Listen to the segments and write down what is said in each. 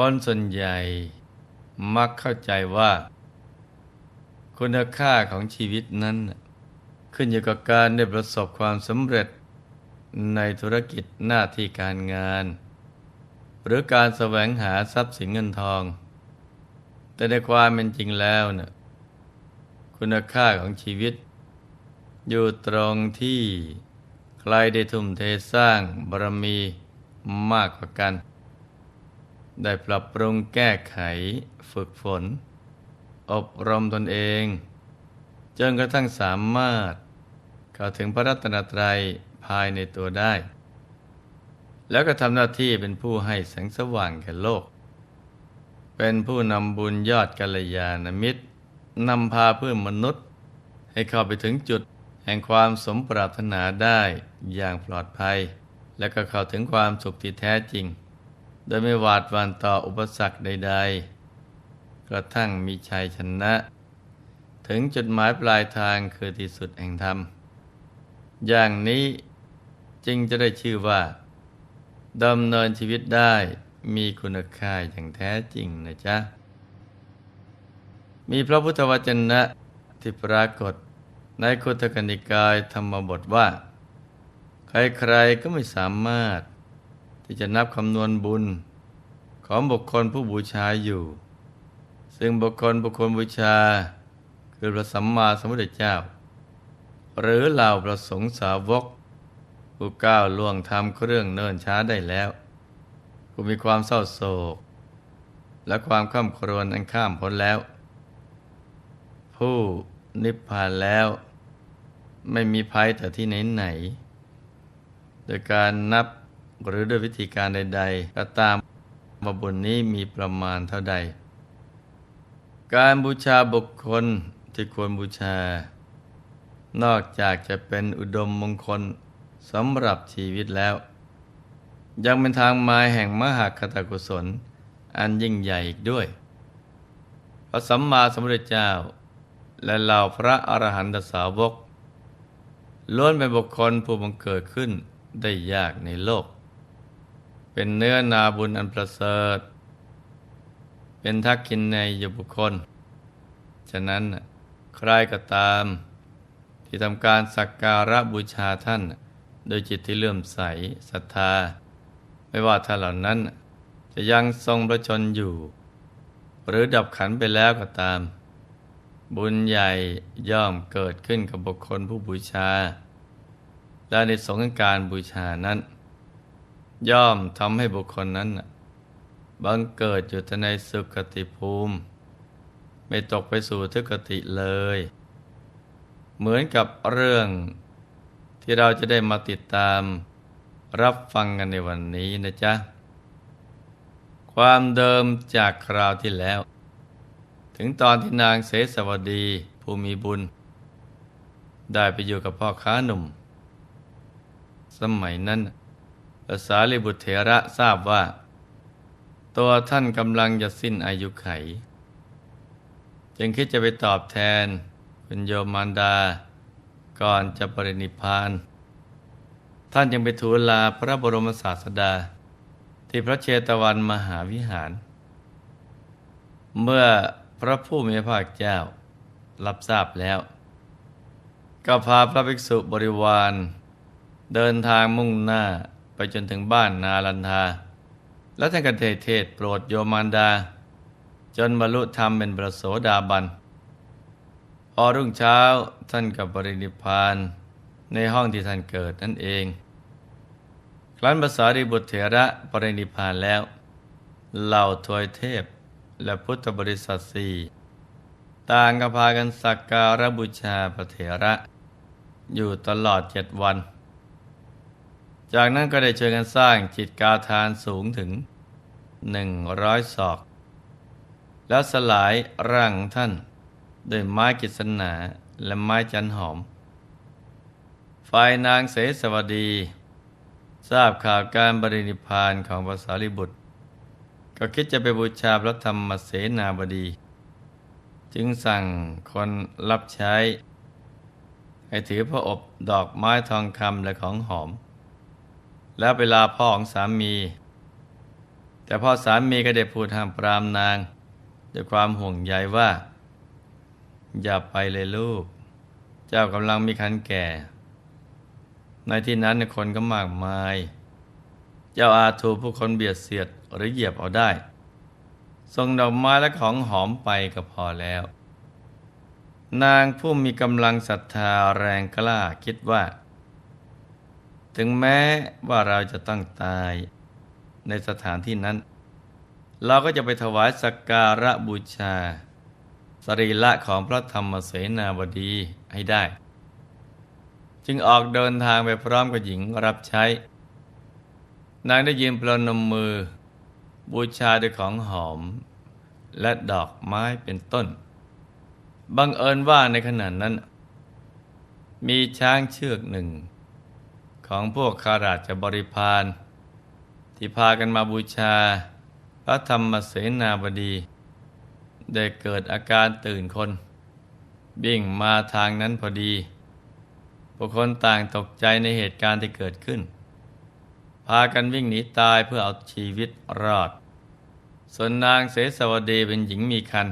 คนส่วนใหญ่มักเข้าใจว่า คุณค่าของชีวิตนั้น ขึ้นอยู่กับการได้ประสบความสำเร็จในธุรกิจหน้าที่การงาน หรือการแสวงหาทรัพย์สินเงินทอง แต่ในความเป็นจริงแล้วเนะ่ยคุณค่าของชีวิต อยู่ตรงที่ใครได้ทุ่มเทสร้างบารมีมากกว่ากัน ได้ปรับปรุงแก้ไขฝึกฝน อบรมตนเองจนกระทั่งสามารถเข้าถึงพระรัตนตรัยภายในตัวได้ แล้วก็ทำหน้าที่เป็นผู้ให้แสงสว่างแก่โลก เป็นผู้นำบุญยอดกัลยาณมิตรนำพาเพื่อนมนุษย์ ให้เข้าไปถึงจุดแห่งความสมปรารถนาได้อย่างปลอดภัย และก็เข้าถึงความสุขที่แท้จริง โดยไม่หวาดหวั่นต่ออุปสรรคใด ๆ กระทั่งมีชัยชนะ ถึงจุดหมายปลายทางคือที่สุดแห่งธรรม อย่างนี้จึงจะได้ชื่อว่าดำเนินชีวิตได้มีคุณค่าอย่างแท้จริงนะจ๊ะ มีพระพุทธวจนะที่ปรากฏในคุตกนิกายธรรมบทว่า ใครๆก็ไม่สามารถ ที่จะนับคำนวณบุญของบุคคลผู้บูชาอยู่ ซึ่งบุคคลบุคคลบูชา คือพระสัมมาสัมพุทธเจ้า หรือเหล่าประสงค์สาวก ผู้ก้าวล่วงทำเครื่องเนินช้าได้แล้วผู้มีความเศร้าโศก และความข้ามครวนอันข้ามพ้นแล้ว ผู้นิพพานแล้ว ไม่มีภัยแต่ที่ไหนไหนโดยการนับ หรือด้วยวิธีการใด ๆ ก็ตามว่าบุญนี้มีประมาณเท่าใด การบูชาบุคคลที่ควรบูชา นอกจากจะเป็นอุดมมงคลสำหรับชีวิตแล้ว ยังเป็นทางมาแห่งมหาคตกุศล อันยิ่งใหญ่อีกด้วย พระสัมมาสัมพุทธเจ้า และเหล่าพระอรหันตสาวกล้วนเป็นบุคคลผู้บังเกิดขึ้นได้ยากในโลก เป็นเนื้อนาบุญอันประเสริฐ เป็นทักกินในยบุคคล ฉะนั้นใครก็ตาม ที่ทำการสักการะบูชาท่าน โดยจิตที่เลื่อมใสศรัทธา ไม่ว่าท่านเหล่านั้น จะยังทรงประชนอยู่ หรือดับขันไปแล้วก็ตาม บุญใหญ่ย่อมเกิดขึ้นกับบุคคลผู้บูชา และในสงการบูชานั้น ย่อมทำให้บุคคลนั้นบังเกิดอยู่ในสุคติภูมิ ไม่ตกไปสู่ทุกติเลย เหมือนกับเรื่องที่เราจะได้มาติดตามรับฟังกันในวันนี้นะจ๊ะ ความเดิมจากคราวที่แล้ว ถึงตอนที่นางเสสวดีผู้มีบุญ ได้ไปอยู่กับพ่อค้าหนุ่ม สมัยนั้น ภาษาลิบุตรเถระทราบว่า ตัวท่านกำลังจะสิ้นอายุไข จึงคิดจะไปตอบแทนคุณโยมานดา ก่อนจะปรินิพาน ท่านยังไปทูลลาพระบรมศาสดา ที่พระเชตวันมหาวิหาร เมื่อพระผู้มีพระเจ้ารับทราบแล้ว ก็พาพระภิกษุบริวาร เดินทางมุ่งหน้า ไปจนถึงบ้านนาลันทา แล้วท่านก็เทศเทศโปรดโยมานดา จนบรรลุธรรมเป็นประโสดาบัน พอรุ่งเช้าท่านกับปรินิพานในห้องที่ท่านเกิดนั่นเอง ครั้นภาษาริบุตรเถระปรินิพานแล้ว เหล่าทวยเทพและพุทธบริษัทสี่ต่างก็พากันสักการะบูชาพระเถระ อยู่ตลอดเจ็ดวัน จากนั้นก็ได้ช่วยกันสร้างจิตกาทานสูงถึงหนึ่งร้อยศอก แล้วสลายร่างท่านด้วยไม้กิษณาและไม้จันหอม ฝ่ายนางเสสวดี ทราบข่าวการบริณิพานของภาษาลิบุตร ก็คิดจะไปบูชาพระธรรมเสนาบดี จึงสั่งคนรับใช้ ให้ถือพระอบดอกไม้ทองคำและของหอม แล้วเวลาพ่อของสามี แต่พ่อสามีก็ได้พูดห้ามปรามนาง ด้วยความห่วงใยว่า อย่าไปเลยลูก เจ้ากำลังมีคันแก่ ในที่นั้นคนก็มากมาย เจ้าอาถูผู้คนเบียดเสียดหรือเหยียบเอาได้ส่งดอกไม้และของหอมไปก็พอแล้ว นางผู้มีกำลังศรัทธาแรงกล้าคิดว่า ถึงแม้ว่าเราจะต้องตายในสถานที่นั้น เราก็จะไปถวายสักการะบูชา สรีระของพระธรรมเสนาบดีให้ได้ จึงออกเดินทางไปพร้อมกับหญิงรับใช้ นางได้ยืนปลนมมือ บูชาด้วยของหอม และดอกไม้เป็นต้น บังเอิญว่าในขณะนั้น มีช้างเชือกหนึ่ง ของพวกขาราชบริพารที่พากันมาบูชา พระธรรมเสนาบดี ได้เกิดอาการตื่นคน บิ่งมาทางนั้นพอดีบุคคลต่างตกใจในเหตุการณ์ที่เกิดขึ้น พากันวิ่งหนีตายเพื่อเอาชีวิตรอด ส่วนนางเสสวดีเป็นหญิงมีคัน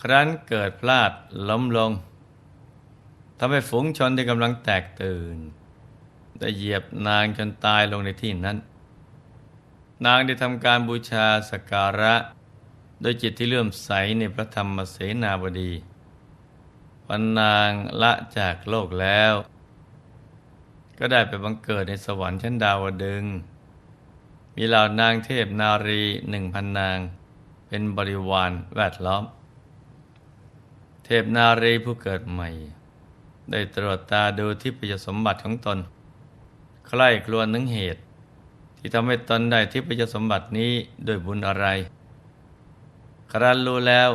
ครั้นเกิดพลาดล้มลงทำให้ฝูงชนที่กำลังแตกตื่น ได้เหยียบนางจนตายลงในที่นั้น นางได้ทำการบูชาสการะ โดยจิตที่เลื่อมใสในพระธรรมเสนาบดีวันนางละจากโลกแล้ว ก็ได้ไปบังเกิดในสวรรค์ชั้นดาวดึง มีเหล่านางเทพนารีหนึ่งพันนาง เป็นบริวารแวดล้อม เทพนารีผู้เกิดใหม่ ได้ตรวจตาดูทิพยสมบัติของตน ใคร่ครวญนึงเหตุ ที่ทำให้ตนได้ทิพยสมบัตินี้โดยบุญอะไร ครั้นรู้แล้ว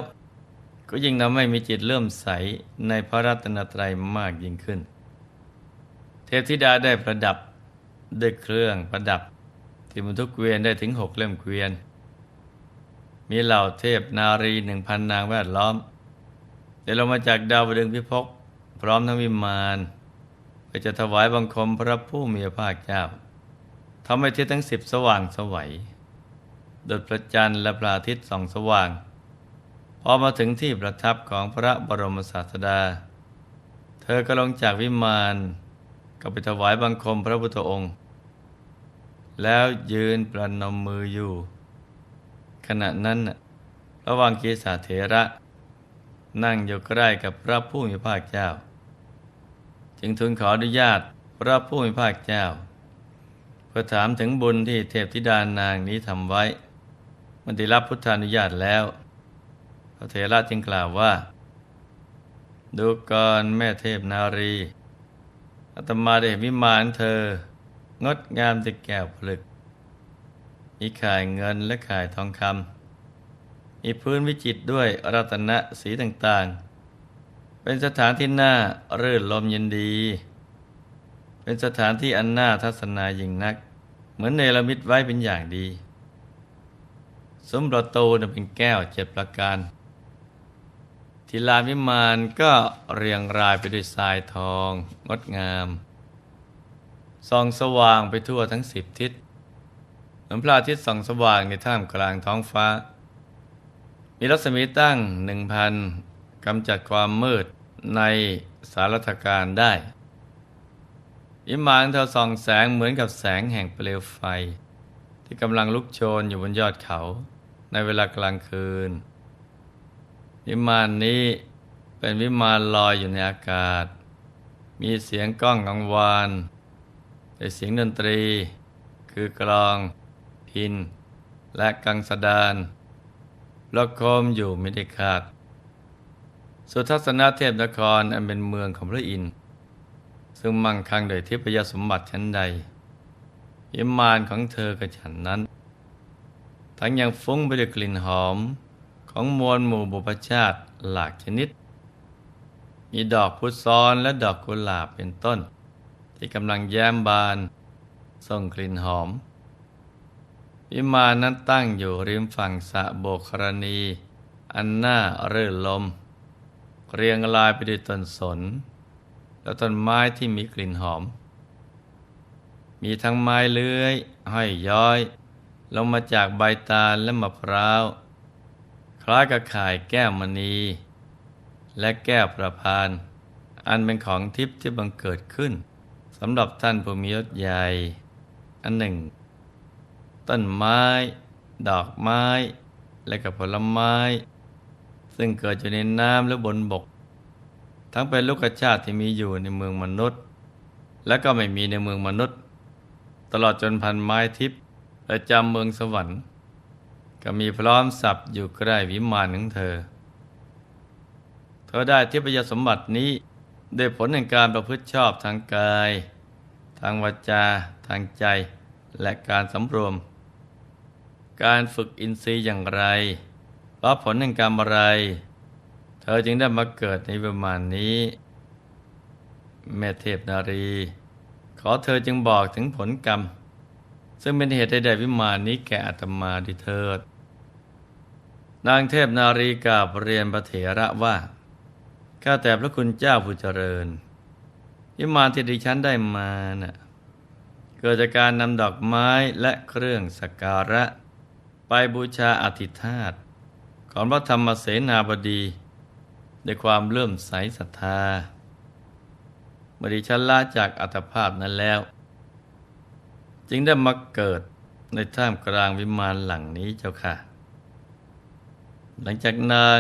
ก็ยิ่งทำให้มีจิตเลื่มใสในพระรัตนตรัยมากยิ่งขึ้น เทพธิดาได้ประดับด้วยเครื่องประดับ ที่บรรทุกเกวียนได้ถึงหกเล่มเกวียน มีเหล่าเทพนารีหนึ่งพันนางแวดล้อมเดี๋ยวเรามาจากดาวดึงพิภพพร้อมทั้งวิมาน ไปจะถวายบังคมพระผู้มีพระภาคเจ้าทำให้ทิศทั้งสิบสว่างสวัยดดพระจันทร์และพระอาทิตย์ส่องสว่าง พอมาถึงที่ประทับของพระบรมศาสดา เธอก็ลงจากวิมานก็ไปถวายบังคมพระพุทธองค์ แล้วยืนประนมมืออยู่ ขณะนั้นระหว่างกีสาเถระ นั่งอยู่ใกล้กับพระผู้มีภาคเจ้า จึงทูลขออนุญาตพระผู้มีภาคเจ้าเพื่อถามถึงบุญที่เทพธิดานางนี้ทำไว้ มันได้รับพุทธานุญาตแล้ว พระเถระจึงกล่าวว่า ดูก่อนแม่เทพนารีอาตมาได้เห็นวิมานเธอ งดงามจะแก้วผลึก มีข่ายเงินและข่ายทองคำมีพื้นวิจิตด้วยรัตนสีต่างๆ เป็นสถานที่น่ารื่นลมยินดี เป็นสถานที่อันน่าทัศนายิ่งนัก เหมือนเนรมิตไว้เป็นอย่างดี สมประตูเป็นแก้วเจ็ดประการทิลานวิมานก็เรียงรายไปด้วยทรายทอง งดงามส่องสว่างไปทั่วทั้งสิบทิศเหมือนพระอาทิตย์ส่องสว่างในท่ามกลางท้องฟ้า มีรัศมีตั้งหนึ่งพันกำจัดความมืด ในสารถการได้วิมานเธอส่องแสงเหมือนกับแสงแห่งเปลวไฟ ที่กำลังลุกโชนอยู่บนยอดเขา ในเวลากลางคืน วิมานนี้เป็นวิมานลอยอยู่ในอากาศ มีเสียงก้องกังวานเป็นเสียงดนตรี คือกลอง พิน และกังสดานละคมอยู่ไม่ได้ขาด สุทัศนเทพนครอันเป็นเมืองของพระอินทร์ซึ่งมั่งคั่งโดยทิพยสมบัติชั้นใดวิมานของเธอก็ฉันนั้น ทั้งยังฟุ้งไปด้วยกลิ่นหอมของมวลหมู่บุพชาติหลากชนิด มีดอกพุทรอนและดอกกุหลาบเป็นต้น ที่กำลังแย้มบานส่งกลิ่นหอม วิมานนั้นตั้งอยู่ริมฝั่งสะโบกรณี อันน่าเรื่นลม เรียงรายไปด้วยต้นสน และต้นไม้ที่มีกลิ่นหอม มีทั้งไม้เลื้อย ห้อยย้อย ลงมาจากใบตาลและมะพร้าว คล้ายกับข่ายแก้วมณี และแก้วประพาน อันเป็นของทิพย์ที่บังเกิดขึ้นสำหรับท่านผู้มียศใหญ่ อันหนึ่ง ต้นไม้ ดอกไม้ และกับผลไม้ ซึ่งเกิดอยู่ในน้ำและบนบก ทั้งเป็นลูกชาติที่มีอยู่ในเมืองมนุษย์ และก็ไม่มีในเมืองมนุษย์ ตลอดจนพันไม้ทิพย์ประจำเมืองสวรรค์ ก็มีพร้อมสับอยู่ใกล้วิมานของเธอ เธอได้ทิพยสมบัตินี้ด้วยผลแห่งการประพฤติชอบทางกาย ทางวาจา ทางใจ และการสำรวม การฝึกอินทรีย์อย่างไร ราะผลแห่งกรรมอะไร เธอจึงได้มาเกิดในประมาณนี้ แม่เทพนารี ขอเธอจึงบอกถึงผลกรรม ซึ่งเป็นเหตุใดๆวิมานนี้แก่อาตมาดิเถิดนางเทพนารีกราบเรียนพระเถระว่าข้าแต่พระคุณเจ้าผู้เจริญวิมานที่ดิฉันได้มาน่ะเกิดจากการนำดอกไม้และเครื่องสักการะ ไปบูชาอธิธาต ของพระธรรมเสนาบดีด้วยความเลื่อมใสศรัทธาเมื่อดิฉันละจากอัตภาพนั้นแล้ว จึงได้มาเกิดในท่ามกลางวิมานหลังนี้เจ้าค่ะ หลังจากนาง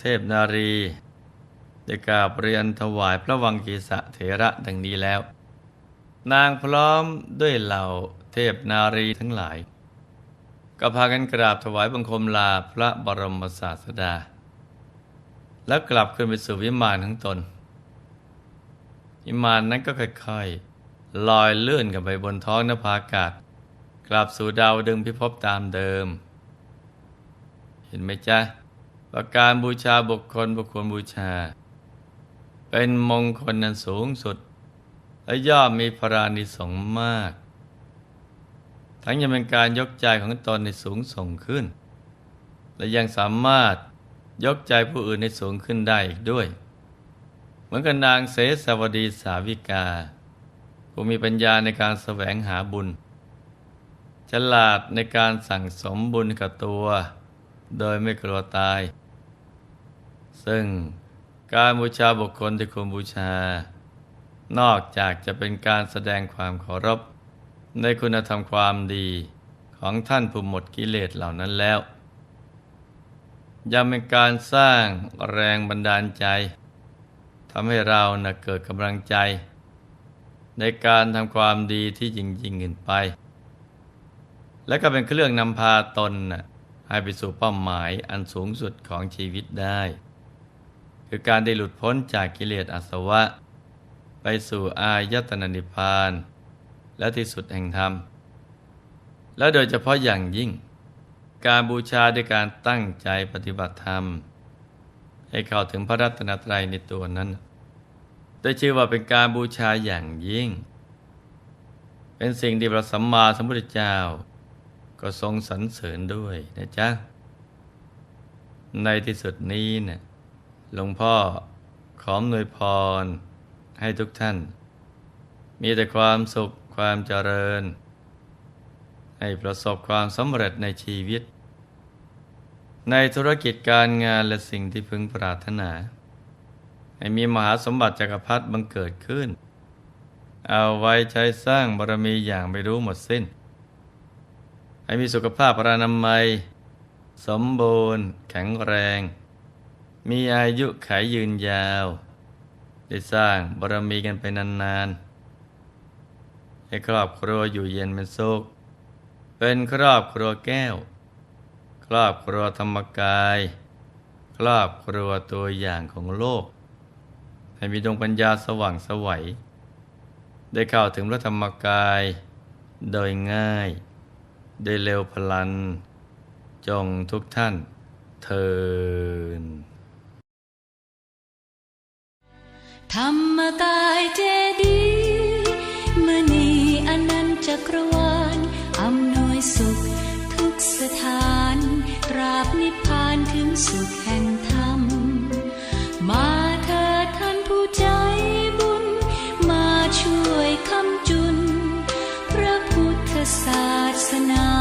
เทพนารีได้กราบเรียนถวายพระวังกีสะเถระดังนี้แล้ว นางพร้อมด้วยเหล่าเทพนารีทั้งหลาย ก็พากันกราบถวายบังคมลาพระบรมศาสดา แล้วกลับขึ้นไปสู่วิมานของตน วิมานนั้นก็ค่อยๆลอยเลื่อนกันไปบนท้องนภาอากาศ กลับสู่ดาวดึงพิภพตามเดิม เห็นไหมจ๊ะว่าการบูชาบุคคลบุคคลบูชา เป็นมงคลนันสูงสุด และย่อมมีพรานิสงมาก ทั้งยังเป็นการยกใจของตนในสูงส่งขึ้น และยังสามารถยกใจผู้อื่นในสูงขึ้นได้อีกด้วย เหมือนกับนางเสสวดีสาวิกา ผู้มีปัญญาในการแสวงหาบุญ ฉลาดในการสั่งสมบุญกับตัว โดยไม่กลัวตาย ซึ่งการบูชาบุคคลที่ควรบูชา นอกจากจะเป็นการแสดงความเคารพ ในคุณธรรมความดีของท่านผู้หมดกิเลสเหล่านั้นแล้วยังเป็นการสร้างแรงบันดาลใจทำให้เรานะเกิดกำลังใจ ในการทำความดีที่ยิ่งยิ่งขึ้นไป และก็เป็นเครื่องนำพาตนนะให้ไปสู่เป้าหมายอันสูงสุดของชีวิตได้ คือการได้หลุดพ้นจากกิเลสอาสวะ ไปสู่อายตนะนิพพาน และที่สุดแห่งธรรม และโดยเฉพาะอย่างยิ่ง การบูชาด้วยการตั้งใจปฏิบัติธรรม ให้เข้าถึงพระรัตนตรัยในตัวนั้นได้ชื่อว่าเป็นการบูชาอย่างยิ่ง เป็นสิ่งที่พระสัมมาสัมพุทธเจ้า ก็ทรงสรรเสริญด้วยนะจ๊ะ ในที่สุดนี้เนะี่ยหลวงพ่อขอมนวยพรให้ทุกท่าน มีแต่ความสุข ความเจริญ ให้ประสบความสำเร็จในชีวิต ในธุรกิจการงานและสิ่งที่พึงปรารถนา ให้มีมหาสมบัติจักรพรรดิบังเกิดขึ้น เอาไว้ใช้สร้างบารมีอย่างไม่รู้หมดสิ้น ให้มีสุขภาพพรานามัย สมบูรณ์ แข็งแรง มีอายุขายยืนยาว ได้สร้างบารมีกันไปนานๆ ให้ครอบครัวอยู่เย็นเป็นสุข เป็นครอบครัวแก้ว ครอบครัวธรรมกาย ครอบครัวตัวอย่างของโลก ให้มีดวงปัญญาสว่างสวัย ได้เข้าถึงพระธรรมกาย โดยง่าย โดยเร็วพลัน จงทุกท่านเทินธรรมกายเจดีย์มณี จักรวาลอำนวยสุขทุกสถานตราบนิพพานถึงสุขแห่งธรรม มาเถิดท่านผู้ใจบุญ มาช่วยคำจุน พระพุทธศาสนาสถา